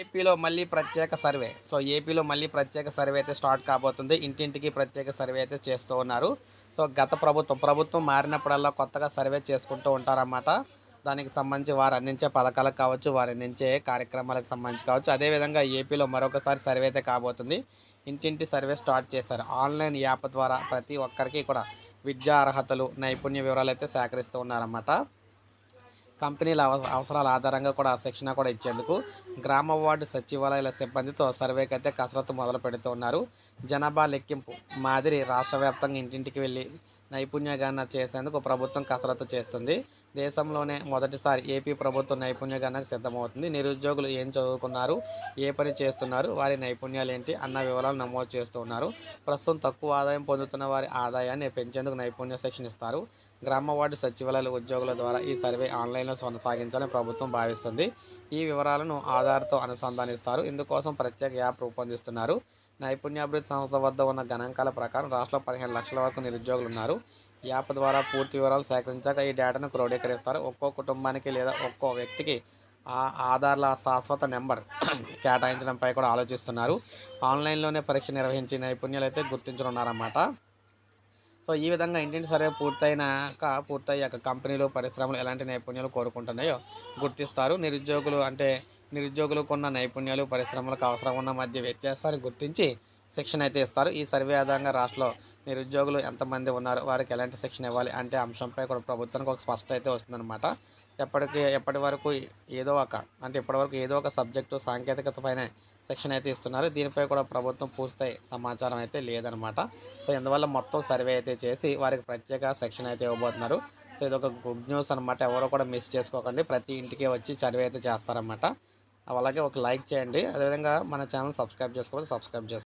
ఏపీలో మళ్ళీ ప్రత్యేక సర్వే. సో ఏపీలో మళ్ళీ ప్రత్యేక సర్వే అయితే స్టార్ట్ కాబోతుంది. ఇంటింటికి ప్రత్యేక సర్వే అయితే చేస్తూ ఉన్నారు. సో గత ప్రభుత్వం ప్రభుత్వం మారినప్పుడల్లా కొత్తగా సర్వే చేసుకుంటూ ఉంటారన్నమాట. దానికి సంబంధించి వారు అందించే పథకాలకు కావచ్చు వారు అందించే కార్యక్రమాలకు సంబంధించి కావచ్చు. అదేవిధంగా ఏపీలో మరొకసారి సర్వే అయితే కాబోతుంది. ఇంటింటి సర్వే స్టార్ట్ చేశారు. ఆన్లైన్ యాప్ ద్వారా ప్రతి ఒక్కరికి కూడా విద్యా అర్హతలు నైపుణ్య వివరాలు అయితే సేకరిస్తూ ఉన్నారన్నమాట. కంపెనీల అవసరాల ఆధారంగా కూడా శిక్షణ కూడా ఇచ్చేందుకు గ్రామ వార్డు సచివాలయాల సిబ్బందితో సర్వేకి అయితే కసరత్తు మొదలు పెడుతున్నారు. జనాభా లెక్కింపు మాదిరి రాష్ట్ర వ్యాప్తంగా ఇంటింటికి వెళ్ళి నైపుణ్యగాన చేసేందుకు ప్రభుత్వం కసరత్తు చేస్తుంది. దేశంలోనే మొదటిసారి ఏపీ ప్రభుత్వం నైపుణ్యగానకు సిద్ధమవుతుంది. నిరుద్యోగులు ఏం చదువుకున్నారు ఏ పని చేస్తున్నారు వారి నైపుణ్యాలు ఏంటి అన్న వివరాలు నమోదు చేస్తున్నారు ప్రస్తుతం తక్కువ ఆదాయం పొందుతున్న వారి ఆదాయాన్ని పెంచేందుకు నైపుణ్య శిక్షణ ఇస్తారు. గ్రామ వార్డు సచివాలయాల ఉద్యోగుల ద్వారా ఈ సర్వే ఆన్లైన్లో కొనసాగించాలని ప్రభుత్వం భావిస్తుంది. ఈ వివరాలను ఆధార్తో అనుసంధానిస్తారు. ఇందుకోసం ప్రత్యేక యాప్ రూపొందిస్తున్నారు. నైపుణ్యాభివృద్ధి సంస్థ వద్ద ఉన్న గణాంకాల ప్రకారం రాష్ట్రంలో పదిహేను లక్షల వరకు నిరుద్యోగులు ఉన్నారు. యాప్ ద్వారా పూర్తి వివరాలు సేకరించాక ఈ డేటాను క్రోడీకరిస్తారు. ఒక్కో కుటుంబానికి లేదా ఒక్కో వ్యక్తికి ఆ ఆధార్ల శాశ్వత నెంబర్ కేటాయించడంపై కూడా ఆలోచిస్తున్నారు. ఆన్లైన్లోనే పరీక్ష నిర్వహించి నైపుణ్యాలు అయితే గుర్తించనున్నారన్నమాట. సో ఈ విధంగా ఇంటింటి సర్వే పూర్తయినాక పూర్తయ్యాక కంపెనీలు పరిశ్రమలు ఎలాంటి నైపుణ్యాలు కోరుకుంటున్నాయో గుర్తిస్తారు. నిరుద్యోగులు అంటే నిరుద్యోగులకు ఉన్న నైపుణ్యాలు పరిశ్రమలకు అవసరం ఉన్న మధ్య వ్యత్యాసాన్ని గుర్తించి శిక్షణ అయితే ఇస్తారు. ఈ సర్వే ఆధారంగా రాష్ట్రంలో నిరుద్యోగులు ఎంతమంది ఉన్నారు వారికి ఎలాంటి శిక్షణ ఇవ్వాలి అంటే అంశంపై కూడా ప్రభుత్వానికి ఒక స్పష్టత అయితే వస్తుందన్నమాట. ఎప్పటికీ ఎప్పటి వరకు ఏదో ఒక అంటే ఇప్పటివరకు ఏదో ఒక సబ్జెక్టు సాంకేతికత పైన శిక్షణ అయితే ఇస్తున్నారు. దీనిపై కూడా ప్రభుత్వం పూర్తి సమాచారం అయితే లేదనమాట సో ఇందువల్ల మొత్తం సర్వే అయితే చేసి వారికి ప్రత్యేక శిక్షణ అయితే ఇవ్వబోతున్నారు. సో ఇది ఒక గుడ్ న్యూస్ అనమాట ఎవరో కూడా మిస్ చేసుకోకండి. ప్రతి ఇంటికి వచ్చి సర్వే అయితే చేస్తారన్నమాట. అలాగే ఒక లైక్ చేయండి. అదేవిధంగా మన ఛానల్ సబ్స్క్రైబ్ చేసుకోవాలి సబ్స్క్రైబ్ చేసుకోండి